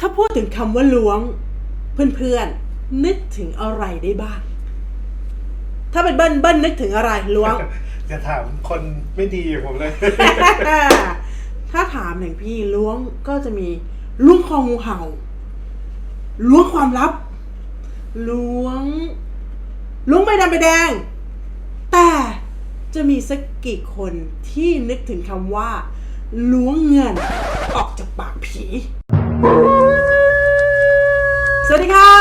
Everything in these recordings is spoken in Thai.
ถ้าพูดถึงคำว่าล้วง เพื่อนๆ นึกถึงอะไรได้บ้าง ถ้าเป็นเบิ้ลเบิ้ลนึกถึงอะไรล้วง จะถามคนไม่ดีอย่างผมเลย ถ้าถามอย่างพี่ล้วงก็จะมีล้วงคองูเห่า ล้วงความลับ ล้วง ล้วงใบดำใบแดง แต่จะมีสักกี่คนที่นึกถึงคำว่าล้วงเงินออกจากปากผี สวัสดีค่ะ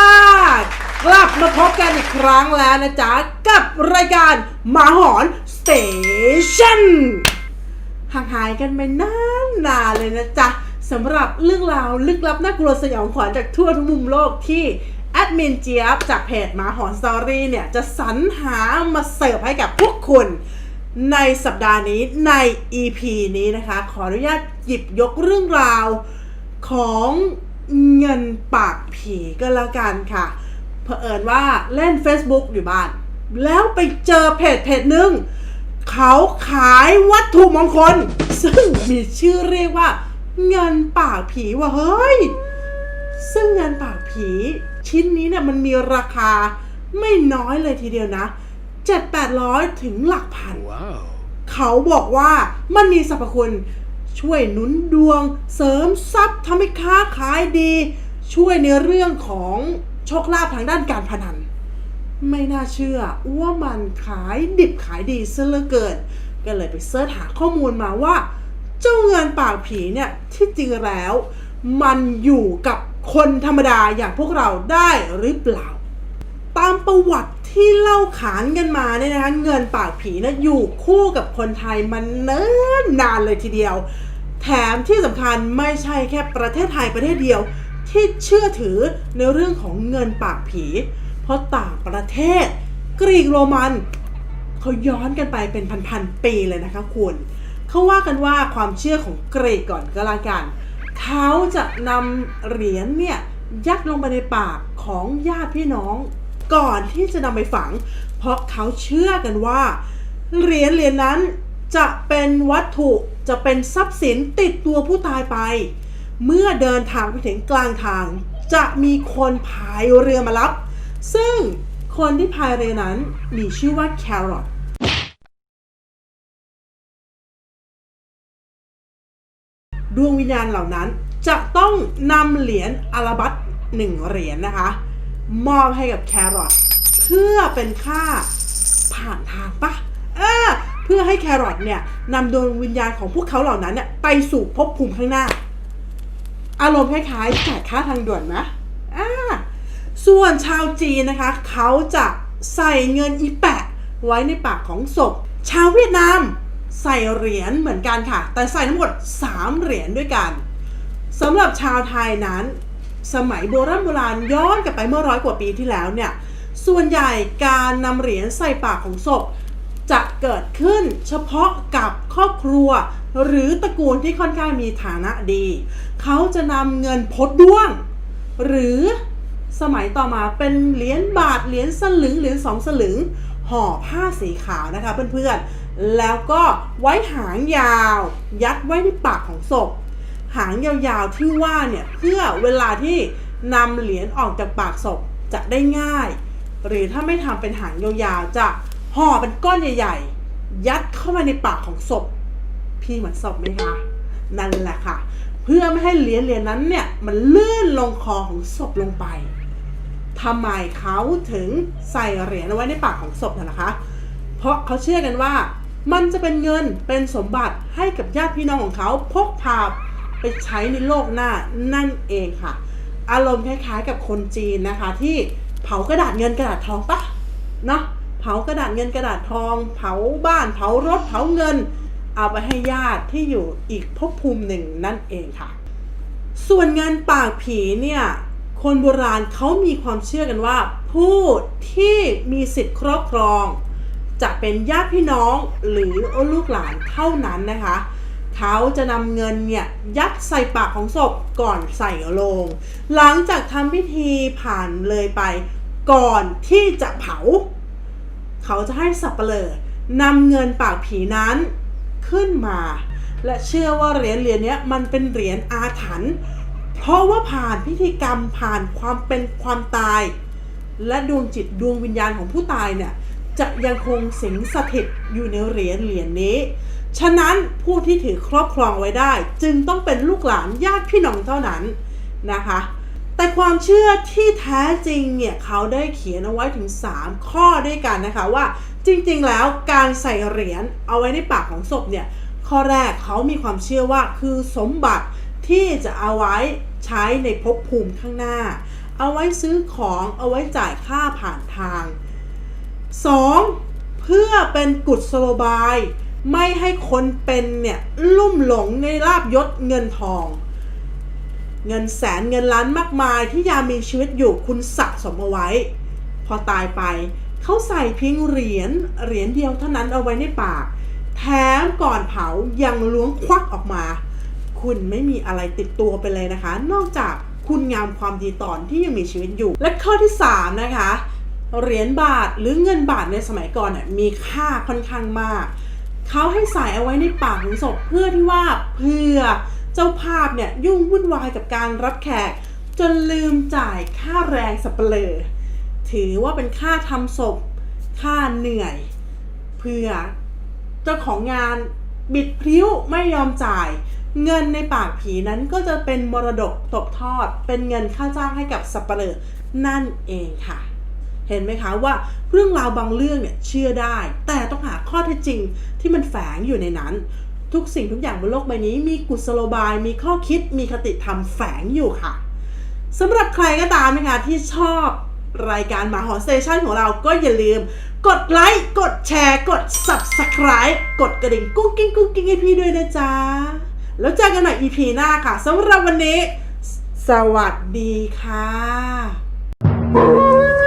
กลับมาพบกันอีกครั้งแล้วนะจ๊ะ กับรายการหมาหอนสเตชันห่างหายกันไปนานนานเลยนะจ๊ะสำหรับเรื่องราวลึกลับน่ากลัวสยองขวัญจากทั่วทุกมุมโลกที่แอดมินเจี๊ยบจากเพจหมาหอนสตอรี่เนี่ย จะสรรหามาเสิร์ฟให้กับพวกคุณในสัปดาห์นี้ใน EP นี้นะคะ ขออนุญาตหยิบยกเรื่องราวของ เงินปากผีก็แล้วกันค่ะ เผอิญว่าเล่น Facebook อยู่บ้าน แล้วไปเจอเพจเพจหนึ่งเขาขายวัตถุมงคล ซึ่งมีชื่อเรียกว่า เงินปากผีว่ะเฮ้ย ซึ่งเงินปากผี ชิ้นนี้เนี่ยมันมีราคาไม่น้อยเลยทีเดียวนะ7-800ถึงหลักพัน Wow. เขาบอกว่ามันมีสรรพคุณ ช่วยหนุนดวง เสริมทรัพย์ทำให้ค้าขายดี ช่วยในเรื่องของโชคลาภทางด้านการพนัน ไม่น่าเชื่อว่ามันขายดิบขายดีซะเหลือเกิน ก็เลยไปเสิร์ชหาข้อมูลมาว่า เจ้าเงินปากผีเนี่ยที่จริงแล้ว มันอยู่กับคนธรรมดาอย่างพวกเราได้หรือเปล่า ตามประวัติที่เล่าขานกันมาเนี่ยนะคะเงินปากผีนะอยู่คู่กับคนไทยมันเนิ่นนานเลยทีเดียว แถมที่สำคัญไม่ใช่แค่ประเทศไทยประเทศเดียว ที่เชื่อถือในเรื่องของเงินปากผี เพราะต่างประเทศ กรีกโรมันเขาย้อนกันไปเป็นพันๆปีเลยนะคะคุณเขาว่ากันว่าความเชื่อของกรีกก่อนก็แล้วกันเขาจะนำเหรียญเนี่ยยัดลงไปในปากของญาติพี่น้อง ก่อนที่จะนำไปฝัง เพราะเขาเชื่อกันว่าเหรียญเหรียญนั้นจะเป็นวัตถุ จะเป็นทรัพย์สินติดตัวผู้ตายไป เมื่อเดินทางไปถึงกลางทาง จะมีคนพายเรือมารับ ซึ่งคนที่พายเรือนั้นมีชื่อว่าแครอทดวงวิญญาณเหล่านั้นจะต้องนำเหรียญอาราบัตหนึ่งเหรียญนะคะ มอบให้กับแครอทเพื่อเป็นค่าผ่านทางปะ พื่อให้แครอทเนี่ยนำดวงวิญญาณของพวกเขาเหล่านั้นเนี่ยไปสู่ภพภูมิข้างหน้า อารมณ์คล้ายๆจ่ายค่าทางด่วนนะอ่าส่วนชาวจีนนะคะ เขาจะใส่เงินอีแปะไว้ในปากของศพ ชาวเวียดนามใส่เหรียญเหมือนกันค่ะ แต่ใส่ทั้งหมด 3 เหรียญด้วยกันสำหรับชาวไทยนั้น สมัยโบราณโบราณย้อนกลับไปเมื่อร้อยกว่าปีที่แล้วเนี่ยส่วนใหญ่การนำเหรียญใส่ปากของศพ จะเกิดขึ้นเฉพาะกับครอบครัว หรือตระกูลที่ค่อนข้างมีฐานะดี เขาจะนำเงินพดด้วง หรือสมัยต่อมาเป็นเหรียญบาทเหรียญสลึงเหรียญสองสลึงห่อผ้าสีขาวนะคะเพื่อนๆ แล้วก็ไว้หางยาว ยัดไว้ในปากของศพ หางยาวๆที่ว่าเนี่ยเพื่อเวลาที่นำเหรียญออกจากปากศพจะได้ง่าย หรือถ้าไม่ทำเป็นหางยาวๆจะ ห่อเป็นก้อนใหญ่ๆ ยัดเข้ามาในปากของศพ พี่เหมือนศพไหมคะ นั่นแหละค่ะ เพื่อไม่ให้เหรียญเหรียญนั้นเนี่ย มันลื่นลงคอของศพลงไปทำไมเขาถึงใส่เหรียญเอาไว้ในปากของศพนะนะคะ เพราะเขาเชื่อกันว่า มันจะเป็นเงินเป็นสมบัติให้กับญาติพี่น้องของเขาพกพาไปใช้ในโลกหน้านั่นเองค่ะ อารมณ์คล้ายๆกับคนจีนนะคะ ที่เผากระดาษเงินกระดาษทองปะเนาะ เผากระดาษเงินกระดาษทอง เผาบ้าน เผารถ เผาเงิน เอาไปให้ญาติที่อยู่อีกภพภูมิหนึ่งนั่นเองค่ะ ส่วนงานปากผีเนี่ยคนโบราณเขามีความเชื่อกันว่า ผู้ที่มีสิทธิ์ครอบครอง จะเป็นญาติพี่น้องหรือลูกหลานเท่านั้นนะคะ เขาจะนำเงินเนี่ยยัดใส่ปากของศพก่อนใส่โลง หลังจากทำพิธีผ่านเลยไป ก่อนที่จะเผา เขาจะให้สับเปลอนำเงินปากผีนั้นขึ้นมา และเชื่อว่าเหรียญเหรียญนี้มันเป็นเหรียญอาถรรพ์เพราะว่าผ่านพิธีกรรมผ่านความเป็นความตาย และดวงจิตดวงวิญญาณของผู้ตายเนี่ยจะยังคงสิงสถิตอยู่ในเหรียญเหรียญนี้ ฉะนั้นผู้ที่ถือครอบครองไว้ได้ จึงต้องเป็นลูกหลานญาติพี่น้องเท่านั้นนะคะ แต่ความเชื่อที่แท้จริงเนี่ยเขาได้เขียนเอาไว้ถึง 3 ข้อด้วยกันนะคะว่าจริงๆ แล้วการใส่เหรียญเอาไว้ในปากของศพเนี่ยข้อแรกเขามีความเชื่อว่าคือสมบัติที่จะเอาไว้ใช้ในภพภูมิข้างหน้า เอาไว้ซื้อของเอาไว้จ่ายค่าผ่านทาง 2. เพื่อเป็นกุศโลบาย ไม่ให้คนเป็นเนี่ยลุ่มหลงในลาบยศเงินทอง เงินแสนเงินล้านมากมายที่ยามมีชีวิตอยู่คุณสะสมเอาไว้ พอตายไปเขาใส่เพียงเหรียญเหรียญเดียวเท่านั้นเอาไว้ในปาก แถมก่อนเผายังล้วงควักออกมา คุณไม่มีอะไรติดตัวไปเลยนะคะ นอกจากคุณงามความดีตอนที่ยังมีชีวิตอยู่ และข้อที่ 3 นะคะ เหรียญบาทหรือเงินบาทในสมัยก่อนมีค่าค่อนข้างมาก เขาให้ใส่เอาไว้ในปากของศพเพื่อที่ว่าเพื่อ จ้าภาพเนี่ยยุ่งวุ่นวายกับการรับแขก จนลืมจ่ายค่าแรงสับเปลอถือว่าเป็นค่าทำศพ ค่าเหนื่อย เพื่อเจ้าของงานบิดพริ้วไม่ยอมจ่าย เงินในปากผีนั้นก็จะเป็นมรดกตกทอด เป็นเงินค่าจ้างให้กับสับเปลอนั่นเองค่ะ เห็นไหมคะว่าเรื่องราวบางเรื่องเนี่ยเชื่อได้ แต่ต้องหาข้อเท็จจริงที่มันแฝงอยู่ในนั้น ทุกสิ่งทุกอย่างบนโลกใบนี้ มีกุศโลบาย มีข้อคิด มีคติธรรมแฝงอยู่ค่ะสำหรับใครก็ตามนะคะที่ชอบรายการมาหอสเตชันของเราก็อย่าลืม กดไลค์กดแชร์ กด subscribe กดกระดิ่งกุ้งกิ้งกุ้งกิ้งให้พี่ด้วยนะจ๊ะ แล้วเจอกันใหม่ EP หน้าค่ะสำหรับวันนี้ สวัสดีค่ะ